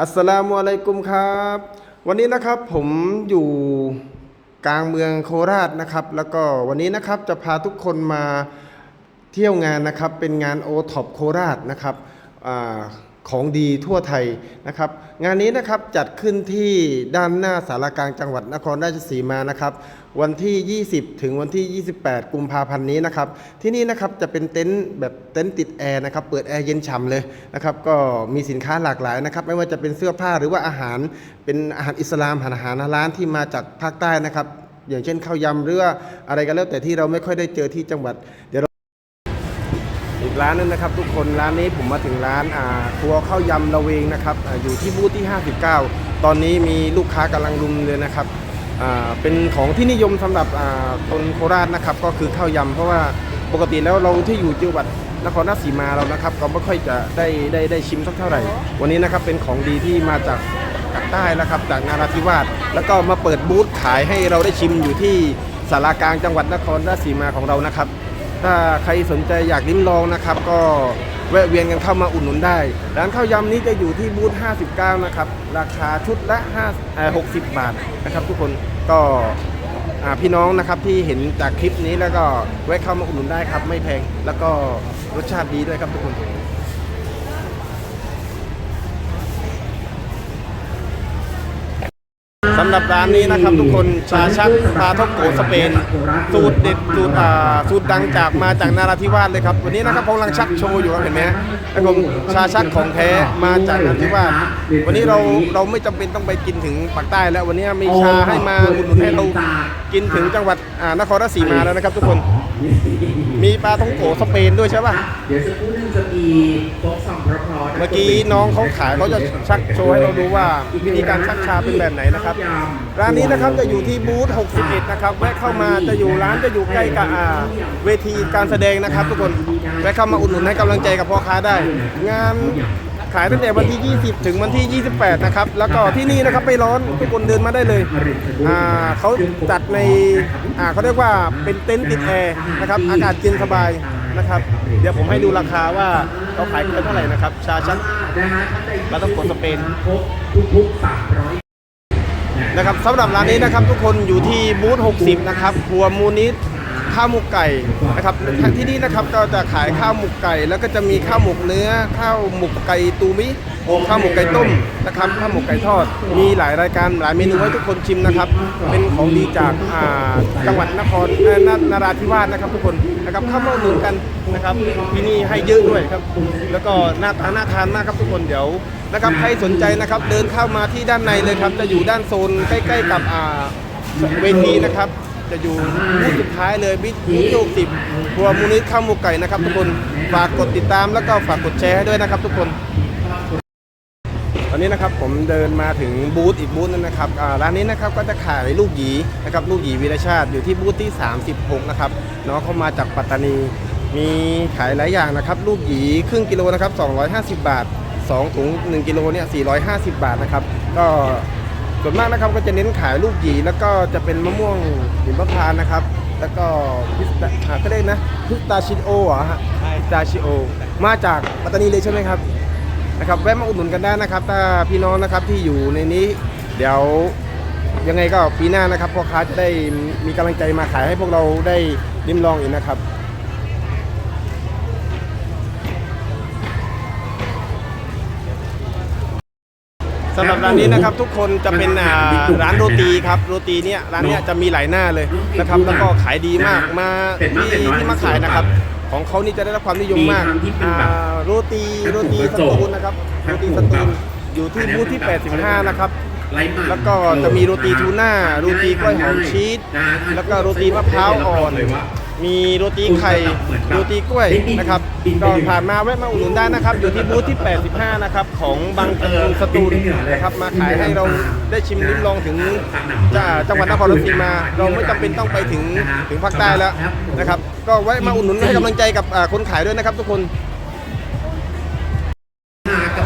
อัสสลามุอะลัยกุมครับ วันนี้นะครับผมอยู่กลางเมืองโคราชนะครับ แล้วก็วันนี้นะครับจะพาทุกคนมาเที่ยวงานนะครับ เป็นงานโอท็อปโคราชนะครับอา ของดีทั่วไทยนะครับ งานนี้นะครับจัดขึ้นที่ด้านหน้าสารกลางจังหวัดนครราชสีมานะครับ วันที่ 20 ถึงวันที่ 28 กุมภาพันธ์นี้นะครับ ที่นี่นะครับจะเป็นเต็นท์แบบเต็นท์ติดแอร์นะครับเปิดแอร์เย็นฉ่ำเลยนะครับก็มีสินค้าหลากหลายนะครับไม่ว่าจะเป็นเสื้อผ้าหรือว่าอาหารเป็นอาหารอิสลามอาหารร้านที่มาจากภาคใต้นะครับ อย่างเช่นข้าวยำหรือว่าอะไรก็แล้วแต่ที่เราไม่ค่อยได้เจอที่จังหวัดเดี๋ยวเร้านนึงนะครับ ทุกคนร้านนี้ผมมาถึงร้านอ่าครัวข้าวยำละเวงนะครับออยู่ที่บูธที่ 59 ตอนนี้มีลูกค้ากำลังรุมเลยนะครับอ่าเป็นของที่นิยมสำหรับอ่าคนโคราชนะครับ ก็คือข้าวยำเพราะว่าปกติแล้วเราที่อยู่จังหวัดนครราชสีมาเรานะครับ ก็ไม่ค่อยจะได้ได้ได้ชิมสักเท่าไหร่ วันนี้นะครับเป็นของดีที่มาจากภาคใต้นะครับจากนาราธิวาสแล้วก็มาเปิดบูธขายให้เราได้ชิมอยู่ที่สารากลางจังหวัดนครราชสีมาของเรานะครับ ถ้าใครสนใจอยากลิ้มลองนะครับ ก็แวะเวียนกันเข้ามาอุดหนุนได้ ร้านข้าวยำนี้จะอยู่ที่บูธ59 นะครับ ราคาชุดละ5เอ่อ60 บาทนะครับ ทุกคนก็อ่าพี่น้องนะครับที่เห็นจากคลิปนี้แล้วก็แวะเข้ามาอุดหนุนได้ครับ ไม่แพงแล้วก็รสชาติดีด้วยครับทุกคนำหรับร้านนี้นะครับทุกคนชาชักปลาท่องโกสเปน สูตรเด็ดสูตรอ่าสูตรดังจากมาจากนาราธิวาสเลยครับวันนี้นะครับผมกำลังชักโชว์อยู่ครับเห็นไหมนะครับผมชาชักของแท้มาจากนาราธิวาสวันนี้เราเราไม่จำเป็นต้องไปกินถึงปากใต้ แล้ววันนี้มีชาให้มาอุดหนุนให้เรากินถึงจังหวัดอ่านครราชสีมาแล้วนะครับ ทุกคนมีปลาท่องโกสเปนด้วยใช่ป่ะเดี๋ยวสักครู่นึงจะมีโฟกซองเพราะๆ เมื่อกี้น้องเขาขายเขาจะชักโชว์ให้เราดูว่าวิธีการชักชาเป็นแบบไหนนะครับร้านนี้นะครับจะอยู่ที่บูธ61 นะครับแวะเข้ามาจะอยู่ร้านจะอยู่ใกล้กับเวทีการแสดงนะครับ ทุกคนแวะเข้ามาอุดหนุนให้กำลังใจกับพ่อค้าได้ งานขายตั้งแต่วันที่ 20 ถึงวันที่ 28 นะครับ แล้วก็ที่นี่นะครับไม่ร้อนทุกคนเดินมาได้เลย อ่าเขาจัดใน อ่าเขาเรียกว่าเป็นเต็นท์ติดแอร์นะครับ อากาศเย็นสบาย นะครับ เดี๋ยวผมให้ดูราคาว่าเขาขายกันเท่าไหร่นะครับ ชาชักนะฮะท่าต้องโกสเปนนะครับสำหรับร้านนี้นะครับทุกคนอยู่ที่บูธ60 นะครับครัวมูนิด ข้าวหมกไก่นะครับที่นี่นะครับก็จะขายข้าวหมกไก่ แล้วก็จะมีข้าวหมกเนื้อ ข้าวหมกไก่ตูมิข้าวหมกไก่ต้มนะครับข้าวหมกไก่ทอด มีหลายรายการหลายเมนูให้ทุกคนชิมนะครับ เป็นของดีจากอ่าจังหวัดนครนนาราธิวาสนะครับทุกคนนะครับเข้ามาอุดหนุนกันนะครับที่นี่ให้เยอะด้วยครับ แล้วก็หน้าตาน่าทานมากครับทุกคนเดี๋ยวนะครับใครสนใจนะครับเดินเข้ามาที่ด้านในเลยครับจะอยู่ด้านโซนใกล้ ๆ กับอ่าเวทีนะครับ จะอยู่บูธสุดท้ายเลยบิ๊กโยกสิบครัวมูนิข้าวหมูไก่นะครับ ทุกคนฝากกดติดตามแล้วก็ฝากกดแชร์ให้ด้วยนะครับ ทุกคนตอนนี้นะครับผมเดินมาถึงบูธอีกบูธนึงนะครับอ่าร้านนี้นะครับก็จะขายลูกหยีนะครับลูกหยีวีรชาติอยู่ที่บูธที่ 36 นะครับน้องเข้ามาจากปัตตานี มีขายหลายอย่างนะครับ ลูกหยีครึ่งกิโลนะครับ250 บาท 2 ถุง 1 กิโลเนี่ย450 บาทนะครับก็ ส่วนมากนะครับก็จะเน้นขายลูกหยีแล้วก็จะเป็นมะม่วงหิมพานต์นะครับ แล้วก็พิสตาอ่าก็เรียกนะพิสตาชิโอเหรอฮะพิสตาชิโอ มาจากปัตตานีเลยใช่ไหมครับนะครับแวะมาอุดหนุนกันได้นะครับ ถ้าพี่น้องนะครับที่อยู่ในนี้ เดี๋ยวยังไงก็ปีหน้านะครับพ่อค้าจะได้มีกำลังใจมาขายให้พวกเราได้ริมลองอีกนะครับ สำหรับร้านนี้นะครับทุกคนจะเป็นอ่าร้านโรตีครับโรตีเนี่ยร้านเนี้ยจะมีหลายหน้าเลยนะครับแล้วก็ขายดีมากมาที่ที่มาขายนะครับ ของเขานี่จะได้รับความนิยมมากอ่าโรตีโรตีสตูลนะครับโรตีสตูลอยู่ที่บูธที่ 85 นะครับ แล้วก็จะมีโรตีทูน่าโรตีกล้วยหอมชีสแล้วก็โรตีมะพร้าวอ่อน มีโรตีไข่โรตีกล้วยนะครับก็ผ่านมาแวะมาอุดหนุนได้นะครับ อยู่ที่บูธที่ 85 นะครับ ของบางกะรูสตูลนะครับ มาขายให้เราได้ชิมลิ้มลองถึงจะจังหวัดนครราชสีมา เราไม่จำเป็นต้องไปถึงถึงภาคใต้แล้วนะครับ ก็แวะมาอุดหนุนให้กำลังใจกับอ่าคนขายด้วยนะครับทุกคน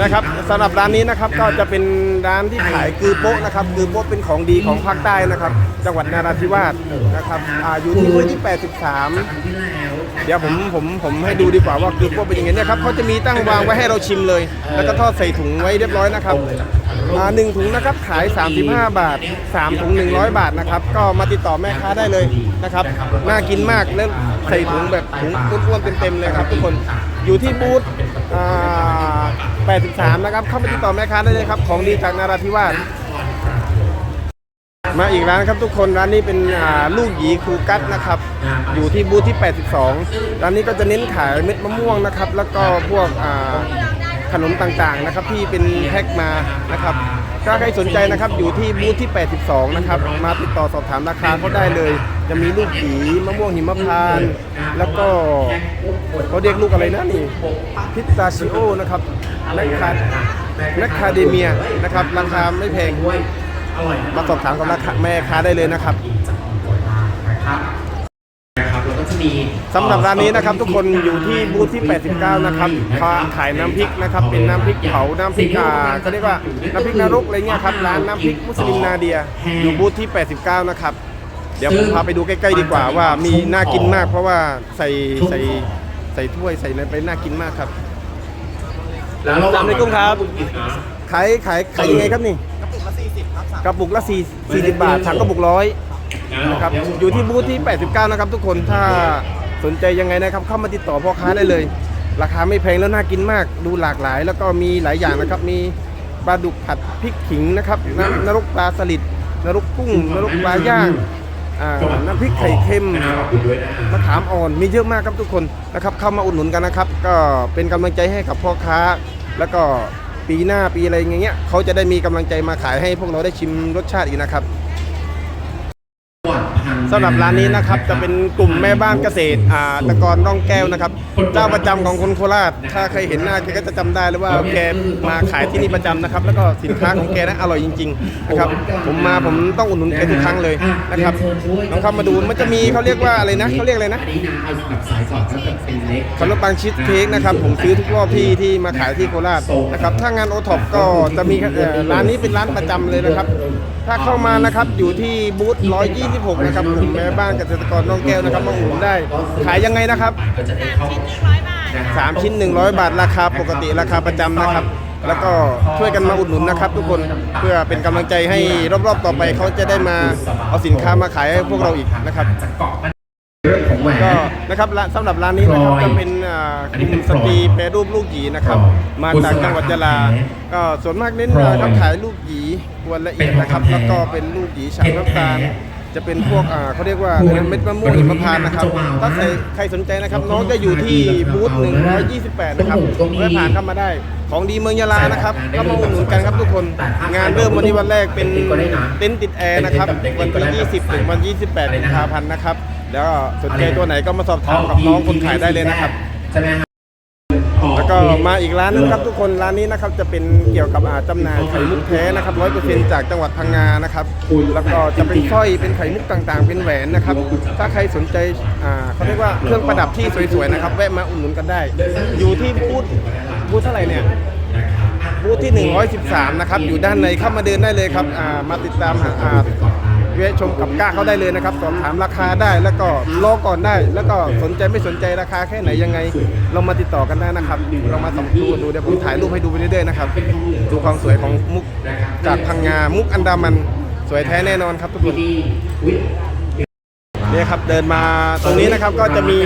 นะครับ สำหรับร้านนี้นะครับก็จะเป็นร้านที่ขายกือโป๊ะนะครับกือโป๊ะเป็นของดีของภาคใต้นะครับ จังหวัดนาราธิวาสนะครับอาอยู่ที่พื้นที่ 83ที่แล้วเดี๋ยวผมผมผมให้ดูดีกว่าว่าคือพวกเป็นยังไงเนี่ยครับเขาจะมีตั้งวางไว้ให้เราชิมเลย แล้วก็ทอดใส่ถุงไว้เรียบร้อยนะครับอ่าหนึ่งถุงนะครับขาย 35 บาท 3 ถุง 100 บาทนะครับก็มาติดต่อแม่ค้าได้เลยนะครับน่ากินมากแล้วใส่ถุงแบบถุงอ้วนๆเต็มๆเลยครับทุกคนอยู่ที่บูธอ่า 83 นะครับ เข้ามาติดต่อแม่ค้าได้เลยครับ ของดีจากนาราธิวาสมาอีกร้านครับทุกคนร้านนี้เป็นลูกหยีครูกัตนะครับ อยู่ที่บูธที่ 82 ร้านนี้ก็จะเน้นขายเม็ดมะม่วงนะครับ แล้วก็พวกขนมต่างๆนะครับ ที่เป็นแพ็คมานะครับ ถ้าใครสนใจนะครับอยู่ที่บูธที่ 82 นะครับ มาติดต่อสอบถามราคาเขาได้เลย จะมีลูกหยีมะม่วงหิมพานต์แล้วก็เขาเรียกลูกอะไรนะนี่พิสตาชิโอนะครับแมคคาแมคคาเดเมียนะครับราคาไม่แพงอร่อยมาสอบถามกับราคาแม่ค้าได้เลยนะครับครับ สำหรับร้านนี้นะครับทุกคนอยู่ที่บูธที่ 89 นะครับเขาขายน้ำพริกนะครับเป็นน้ำพริกเผา น้ำพริกอ่าก็เรียกว่าน้ำพริกนรกอะไรเงี้ยครับร้านน้ำพริกมุสลิมนาเดีย อยู่บูธที่ 89 นะครับ เดี๋ยวผมพาไปดูใกล้ๆดีกว่าว่ามีน่ากินมากเพราะว่าใส่ใส่ใส่ถ้วยใส่อะไรไปน่ากินมากครับแล้วเราตามในกุ้งครับขายขายขายยังไงครับนี่กระปุกละ4 40 บาทถังกระปุกร้อยนะครับอยู่ที่บูธที่ 89 นะครับทุกคนถ้า สนใจยังไงนะครับ เข้ามาติดต่อพ่อค้าได้เลย ราคาไม่แพงแล้วน่ากินมาก ดูหลากหลาย แล้วก็มีหลายอย่างนะครับ มีปลาดุกผัดพริกขิงนะครับน้ำนรกปลาสลิดนรกกุ้งนรกปลาย่างอ่าน้ำพริกไข่เค็มขอบคุณด้วยนะมะขามอ่อนมีเยอะมากครับทุกคนนะครับ เข้ามาอุดหนุนกันนะครับ ก็เป็นกำลังใจให้กับพ่อค้า แล้วก็ปีหน้าปีอะไรอย่างเงี้ยเขาจะได้มีกำลังใจมาขายให้พวกเราได้ชิมรสชาติอีกนะครับ สำหรับร้านนี้นะครับจะเป็นกลุ่มแม่บ้านเกษตรอ่าตะกอนร่องแก้วนะครับเจ้าประจำของคนโคราช ถ้าเคยเห็นหน้าแกก็จะจำได้เลยว่าแกมาขายที่นี่ประจำนะครับ แล้วก็สินค้าของแกนะอร่อยจริงๆนะครับผมมาผมต้องอุดหนุนแกทุกครั้งเลยนะครับลองเข้ามาดูมันจะมีเขาเรียกว่าอะไรนะเขาเรียกอะไรนะอันนี้นะเอาแบบสายสอดก็แบบเป็นเล็กขนมปังชีสเค้กนะครับผมซื้อทุกรอบที่ที่มาขายที่โคราชนะครับถ้างานโอท็อปก็จะมีเอ่อร้านนี้เป็นร้านประจำเลยนะครับ ถ้าเข้ามานะครับอยู่ที่บูธ126 นะครับกลุ่มแม่บ้านเกษตรกรน้องแก้วนะครับมาอุดหนุนได้ ขายยังไงนะครับก็จะได้เข้า3ชิ้น 100 บาทราคาปกติราคาประจำนะครับ แล้วก็ช่วยกันมาอุดหนุนนะครับ ทุกคนเพื่อเป็นกำลังใจให้รอบๆต่อไปเขาจะได้มาเอาสินค้ามาขายให้พวกเราอีกนะครับก็นะครับสำหรับร้านนี้นะครับจะเป็นอ่ากลุ่มสตรีแปรรูปลูกหยีนะครับ มาจากจังหวัดยะลาก็ส่วนมากเน้นนะครับขายลูกหยี กวนละเอียดนะครับ แล้วก็เป็นลูกหยีฉาบน้ำตาลจะเป็นพวกอ่าเขาเรียกว่าเม็ดมะม่วงหิมพานต์นะครับ ถ้าใครใครสนใจนะครับ น้องจะอยู่ที่บูธ128 นะครับแวะผ่านเข้ามาได้ ของดีเมืองยะลานะครับเข้ามาอุดหนุนกันครับทุกคน งานเริ่มวันนี้วันแรกเป็นเต็นท์ติดแอร์นะครับ วันที่ 20 ถึงวัน 28กุมภาพันธ์นะครับ แล้วก็สนใจตัวไหนก็มาสอบถามกับน้องคนขายได้เลยนะครับ ก็มาอีกร้านนึงครับทุกคนร้านนี้นะครับจะเป็นเกี่ยวกับอาจำหน่ายไข่มุกแท้นะครับร้อยเปอร์เซ็นต์จากจังหวัดพังงานะครับแล้วก็จะเป็นสร้อยเป็นไข่มุกต่างๆ เป็นแหวนนะครับถ้าใครสนใจอ่าเขาเรียกว่าเครื่องประดับที่สวยๆนะครับแวะมาอุดหนุนกันได้ อยู่ที่บูธบูธเท่าไหร่เนี่ยบูธที่ 113 นะครับ อยู่ด้านในเข้ามาเดินได้เลยครับอามาติดตามหาอา แวะชมกับก้าเขาได้เลยนะครับ สอบถามราคาได้แล้วก็รอก่อนได้ แล้วก็สนใจไม่สนใจราคาแค่ไหนยังไง เรามาติดต่อกันได้นะครับ เรามาสัมผัสดูเดี๋ยวผมถ่ายรูปให้ดูไปเรื่อยๆนะครับดูความสวยของมุกจากพังงา มุกอันดามันสวยแท้แน่นอนครับทุกคนเนี่ยครับเดินมาตรงนี้นะครับก็จะมี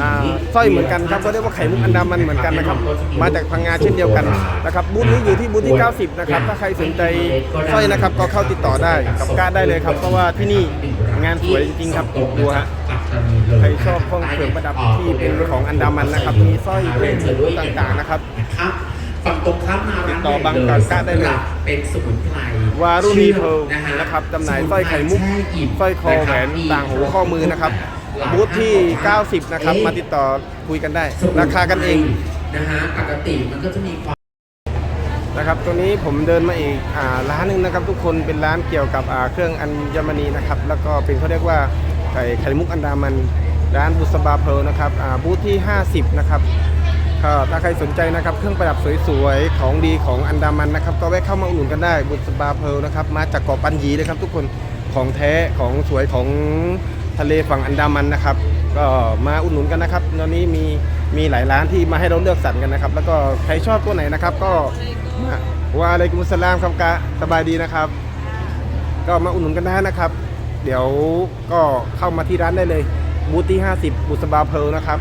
อ่า สร้อยเหมือนกันครับก็เรียกว่าไข่มุกอันดามันเหมือนกันนะครับ มาจากพังงาเช่นเดียวกันนะครับบูธนี้อยู่ที่บูธที่ 90 นะครับ ถ้าใครสนใจสร้อยนะครับก็เข้าติดต่อได้กับก้าได้เลยครับเพราะว่าที่นี่งานสวยจริงๆครับดูฮะใครชอบพวกเครื่องประดับที่เป็นของอันดามันนะครับ มีสร้อยเป็นต่างๆนะครับครับฝั่งตรงข้ามมาติดต่อบางกอกะได้เลยเป็นสมุนไพรวารุณีเพร์ลนะครับจำหน่ายสร้อยไข่มุกสร้อยคอแหวนต่างหูข้อมือนะครับ บูธที่ 90 นะครับ มาติดต่อคุยกันได้ ราคากันเองนะฮะปกติมันก็จะมีความนะครับตัวนี้ผมเดินมาอีกอ่าร้านหนึ่งนะครับ ทุกคนเป็นร้านเกี่ยวกับอ่าเครื่องอัญมณีนะครับ แล้วก็เป็นเขาเรียกว่าไข่ไข่มุกอันดามัน ร้านบุษบาเพร์ลนะครับอ่าบูธที่ 50 นะครับก็ถ้าใครสนใจนะครับเครื่องประดับสวยๆ ของดีของอันดามันนะครับก็แวะเข้ามาอุดหนุนกันได้บุษบาเพร์ลนะครับ มาจากเกาะปันยีเลยครับทุกคนของแท้ของสวยของ ทะเลฝั่งอันดามันนะครับ ก็มาอุดหนุนกันนะครับ ตอนนี้มีมีหลายร้านที่มาให้เราเลือกสรรกันนะครับ แล้วก็ใครชอบตัวไหนนะครับ ก็มาวาอะไรกุมสลามคำกะสบายดีนะครับ ก็มาอุดหนุนกันได้นะครับ เดี๋ยวก็เข้ามาที่ร้านได้เลยบูธที่50บุษบาเพลนะครับ